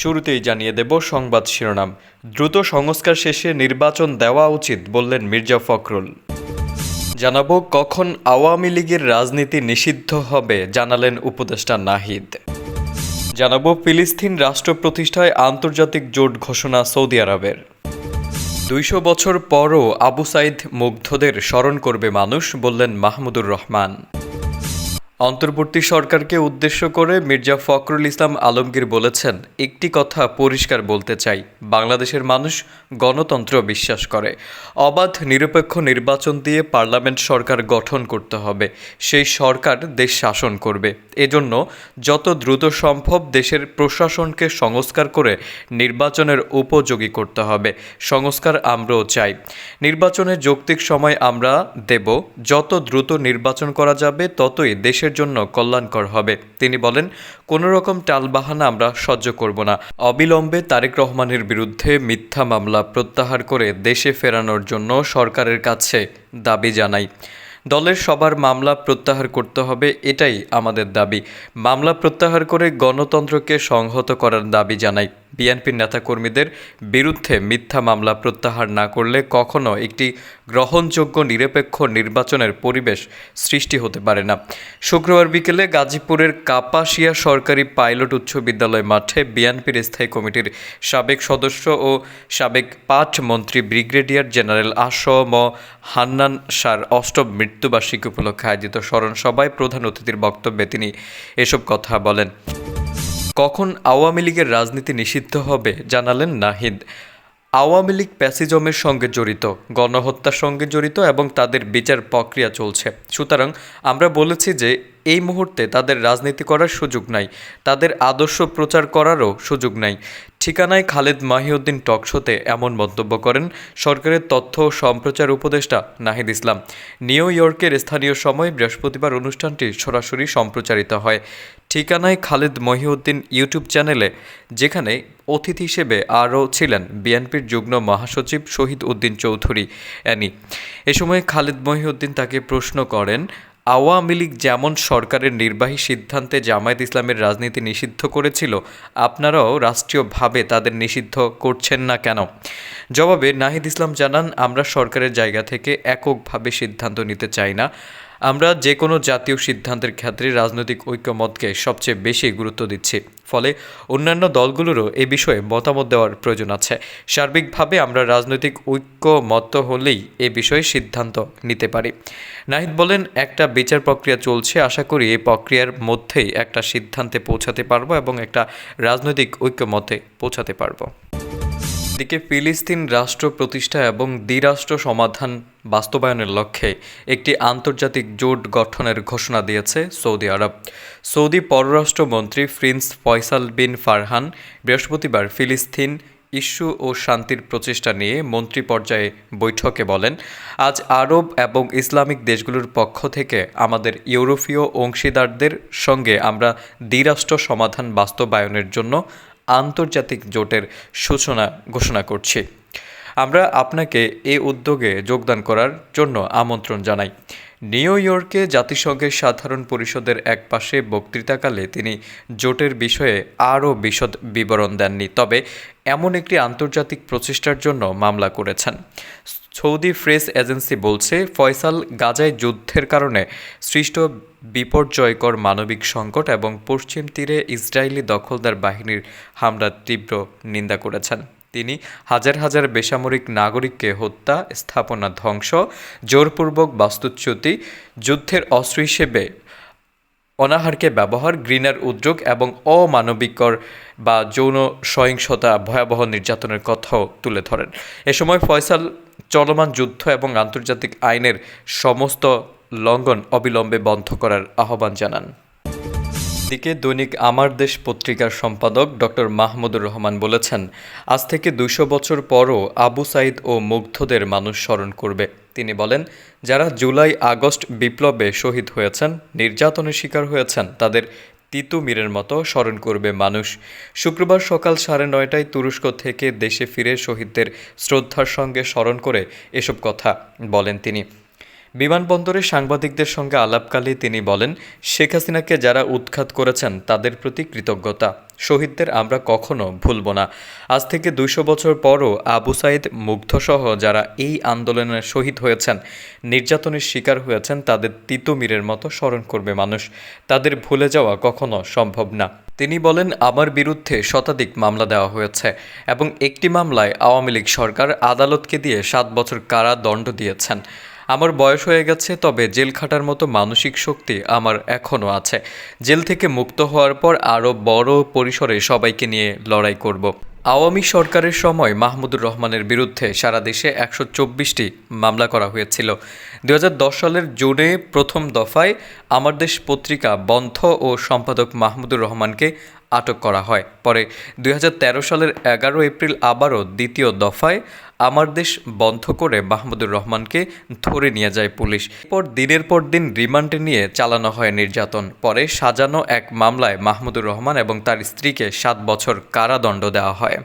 শুরুতেই জানিয়ে দেব সংবাদ শিরোনাম। দ্রুত সংস্কার শেষে নির্বাচন দেওয়া উচিত, বললেন মির্জা ফখরুল। জানাব কখন আওয়ামী লীগের রাজনীতি নিষিদ্ধ হবে, জানালেন উপদেষ্টা নাহিদ। জানাব ফিলিস্তিন রাষ্ট্র প্রতিষ্ঠায় আন্তর্জাতিক জোট ঘোষণা সৌদি আরবের। দুইশো বছর পরও আবু সাইদ মুগ্ধদের স্মরণ করবে মানুষ, বললেন মাহমুদুর রহমান। অন্তর্বর্তী সরকারকে উদ্দেশ্য করে মির্জা ফখরুল ইসলাম আলমগীর বলেছেন, একটি কথা পরিষ্কার বলতে চাই, বাংলাদেশের মানুষ গণতন্ত্র বিশ্বাস করে। অবাধ, নিরপেক্ষ নির্বাচন দিয়ে পার্লামেন্ট সরকার গঠন করতে হবে। সেই সরকার দেশ শাসন করবে। এজন্য যত দ্রুত সম্ভব দেশের প্রশাসনকে সংস্কার করে নির্বাচনের উপযোগী করতে হবে। সংস্কার আমরাও চাই। নির্বাচনের যৌক্তিক সময় আমরা দেব। যত দ্রুত নির্বাচন করা যাবে, ততই দেশের জন্য কল্যাণকর হবে। তিনি বলেন, কোনো রকম টালবাহানা আমরা সহ্য করব না। অবিলম্বে তারেক রহমানের বিরুদ্ধে মিথ্যা মামলা প্রত্যাহার করে দেশে ফেরানোর জন্য সরকারের কাছে দাবি জানাই। দলের সবার মামলা প্রত্যাহার করতে হবে, এটাই আমাদের দাবি। মামলা প্রত্যাহার করে গণতন্ত্রকে সংহত করার দাবি জানাই। বিএনপির নেতাকর্মীদের বিরুদ্ধে মিথ্যা মামলা প্রত্যাহার না করলে কখনো একটি গ্রহণযোগ্য নিরপেক্ষ নির্বাচনের পরিবেশ সৃষ্টি হতে পারে না। শুক্রবার বিকেলে গাজীপুরের কাপাসিয়া সরকারি পাইলট উচ্চ বিদ্যালয় মাঠে বিএনপির স্থায়ী কমিটির সাবেক সদস্য ও সাবেক পাট মন্ত্রী ব্রিগেডিয়ার জেনারেল আসম হান্নান সার অষ্টম মৃত্যুবার্ষিকী উপলক্ষে আয়োজিত স্মরণ সভায় প্রধান অতিথির বক্তব্যে তিনি এসব কথা বলেন। কখন আওয়ামী লীগের রাজনীতি নিষিদ্ধ হবে জানালেন নাহিদ। আওয়ামী লীগ প্যাসিজমের সঙ্গে জড়িত, গণহত্যার সঙ্গে জড়িত এবং তাদের বিচার প্রক্রিয়া চলছে। সুতরাং আমরা বলেছি যে এই মুহূর্তে তাদের রাজনীতি করার সুযোগ নাই। তাদের আদর্শ প্রচার করারও সুযোগ নাই। ঠিকানায় খালেদ মাহিউদ্দিন টকশোতে এমন মন্তব্য করেন সরকারের তথ্য ও সম্প্রচার উপদেষ্টা নাহিদ ইসলাম। নিউ ইয়র্কের স্থানীয় সময় বৃহস্পতিবার অনুষ্ঠানটি সরাসরি সম্প্রচারিত হয়। ঠিকানায় খালেদ মহিউদ্দিন ইউটিউব চ্যানেলে, যেখানে অতিথি হিসেবে আরও ছিলেন বিএনপির যুগ্ম মহাসচিব শহীদ উদ্দিন চৌধুরী, অ্যানি। এ সময় খালেদ মহিউদ্দিন তাকে প্রশ্ন করেন আওয়ামী লীগ যেমন সরকারের নির্বাহী সিদ্ধান্তে জামায়াত ইসলামের রাজনীতি নিষিদ্ধ করেছিল, আপনারাও রাষ্ট্রীয়ভাবে তাদের নিষিদ্ধ করছেন না কেন? জবাবে নাহিদ ইসলাম জানান, আমরা সরকারের জায়গা থেকে এককভাবে সিদ্ধান্ত নিতে চাই না। আমরা যে কোনো জাতীয় সিদ্ধান্তের ক্ষেত্রে রাজনৈতিক ঐক্যমতকে সবচেয়ে বেশি গুরুত্ব দিচ্ছি। ফলে অন্যান্য দলগুলোরও এ বিষয়ে মতামত দেওয়ার প্রয়োজন আছে। সার্বিকভাবে আমরা রাজনৈতিক ঐক্যমত হলেই এ বিষয়ে সিদ্ধান্ত নিতে পারি। নাহিদ বলেন, একটা বিচার প্রক্রিয়া চলছে। আশা করি এই প্রক্রিয়ার মধ্যেই একটা সিদ্ধান্তে পৌঁছাতে পারব এবং একটা রাজনৈতিক ঐক্যমতে পৌঁছাতে পারব। এদিকে ফিলিস্তিন রাষ্ট্র প্রতিষ্ঠা এবং দ্বিরাষ্ট্র সমাধান বাস্তবায়নের লক্ষ্যে একটি আন্তর্জাতিক জোট গঠনের ঘোষণা দিয়েছে সৌদি আরব। সৌদি পররাষ্ট্রমন্ত্রী প্রিন্স ফয়সাল বিন ফারহান বৃহস্পতিবার ফিলিস্তিন ইস্যু ও শান্তির প্রচেষ্টা নিয়ে মন্ত্রী পর্যায়ে বৈঠকে বলেন, আজ আরব এবং ইসলামিক দেশগুলোর পক্ষ থেকে আমাদের ইউরোপীয় অংশীদারদের সঙ্গে আমরা দ্বিরাষ্ট্র সমাধান বাস্তবায়নের জন্য আন্তর্জাতিক জোটের সূচনা ঘোষণা করছি। আমরা আপনাকে এ উদ্যোগে যোগদান করার জন্য আমন্ত্রণ জানাই। নিউ ইয়র্কে জাতিসংঘের সাধারণ পরিষদের এক পাশে বক্তৃতাকালে তিনি জোটের বিষয়ে আরও বিশদ বিবরণ দেননি, তবে এমন একটি আন্তর্জাতিক প্রচেষ্টার জন্য মামলা করেছেন। সৌদি প্রেস এজেন্সি বলছে, ফয়সাল গাজায় যুদ্ধের কারণে সৃষ্ট বিপর্যয়কর মানবিক সংকট এবং পশ্চিম তীরে ইসরায়েলি দখলদার বাহিনীর হামলার তীব্র নিন্দা করেছেন। তিনি হাজার হাজার বেসামরিক নাগরিককে হত্যা, স্থাপনা ধ্বংস, জোরপূর্বক বাস্তুচ্যুতি, যুদ্ধের অস্ত্র হিসেবে অনাহারকে ব্যবহার, গ্রিনার উদ্যোগ এবং অমানবিকর বা যৌন সহিংসতা ভয়াবহ নির্যাতনের কথাও তুলে ধরেন। এ সময় ফয়সাল চলমান যুদ্ধ এবং আন্তর্জাতিক আইনের সমস্ত লঙ্ঘন অবিলম্বে বন্ধ করার আহ্বান জানান। দিকে দৈনিক আমার দেশ পত্রিকার সম্পাদক ডক্টর মাহমুদুর রহমান বলেছেন, আজ থেকে দুইশো বছর পরও আবু সাইদ ও মুগ্ধদের মানুষ স্মরণ করবে। তিনি বলেন, যারা জুলাই আগস্ট বিপ্লবে শহীদ হয়েছেন, নির্যাতনের শিকার হয়েছেন, তাদের তিতুমিরের মতো স্মরণ করবে মানুষ। শুক্রবার সকাল সাড়ে নয়টায় তুরস্ক থেকে দেশে ফিরে শহীদদের শ্রদ্ধার সঙ্গে স্মরণ করে এসব কথা বলেন তিনি। বিমানবন্দরে সাংবাদিকদের সঙ্গে আলাপকালে তিনি বলেন, শেখ হাসিনাকে যারা উৎখাত করেছেন তাদের প্রতি কৃতজ্ঞতা। শহীদদের আমরা কখনো ভুলব না। আজ থেকে দুইশো বছর পরও আবু সাইদ মুগ্ধসহ যারা এই আন্দোলনের শহীদ হয়েছেন, নির্যাতনের শিকার হয়েছেন, তাদের তিতুমিরের মতো স্মরণ করবে মানুষ। তাদের ভুলে যাওয়া কখনো সম্ভব না। তিনি বলেন, আমার বিরুদ্ধে শতাধিক মামলা দেওয়া হয়েছে এবং একটি মামলায় আওয়ামী লীগ সরকার আদালতকে দিয়ে সাত বছর কারা দণ্ড দিয়েছেন। আমার বয়স হয়ে গেছে, তবে জেল খাটার মতো মানসিক শক্তি আমার এখনও আছে। জেল থেকে মুক্ত হওয়ার পর আরও বড় পরিসরে সবাইকে নিয়ে লড়াই করব। আওয়ামী সরকারের সময় মাহমুদুর রহমানের বিরুদ্ধে সারা দেশে একশো চব্বিশটি মামলা করা হয়েছিল। দু হাজার দশ সালের জুনে প্রথম দফায় আমার দেশ পত্রিকা বন্ধ ও সম্পাদক মাহমুদুর রহমানকে আটক করা হয়। পরে দুই হাজার তেরো সালের এগারো এপ্রিল আবারও দ্বিতীয় দফায় আমার দেশ বন্ধ করে মাহমুদুর রহমানকে ধরে নিয়ে যায় পুলিশ। পর দিনের পর দিন রিমান্ডে নিয়ে চালানো হয় নির্যাতন। পরে সাজানো এক মামলায় মাহমুদুর রহমান এবং তার স্ত্রীকে সাত বছর কারাদণ্ড দেওয়া হয়।